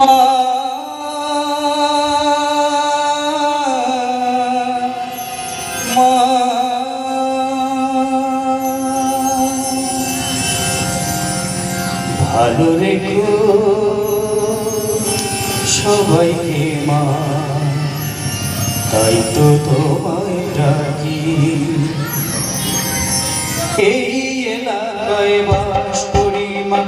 ভালো রেখো সবাইকে মা। তাই তো তোমায় ডাকি। এই এলাকায় বাস করি মা।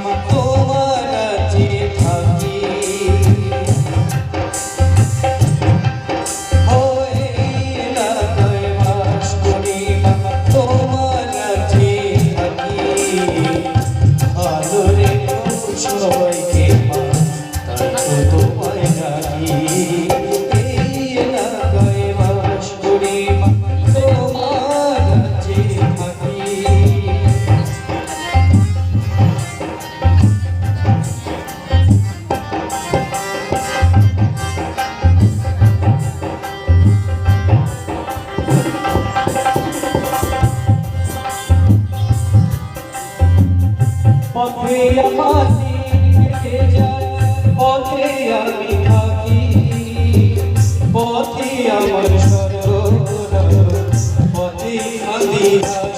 আমার হেঁটে যায় পথে আমি থাকি পথে আমার সরল পথে আমি হাসি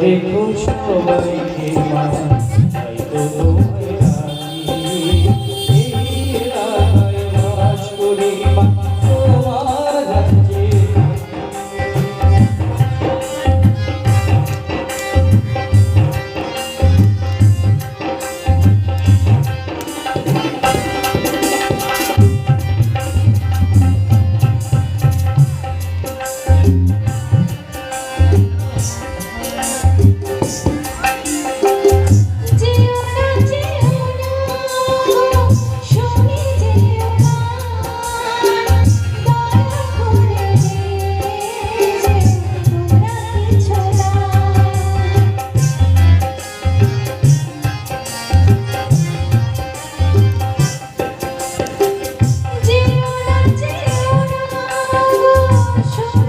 রেখো সবাইকে মা তাই তো show.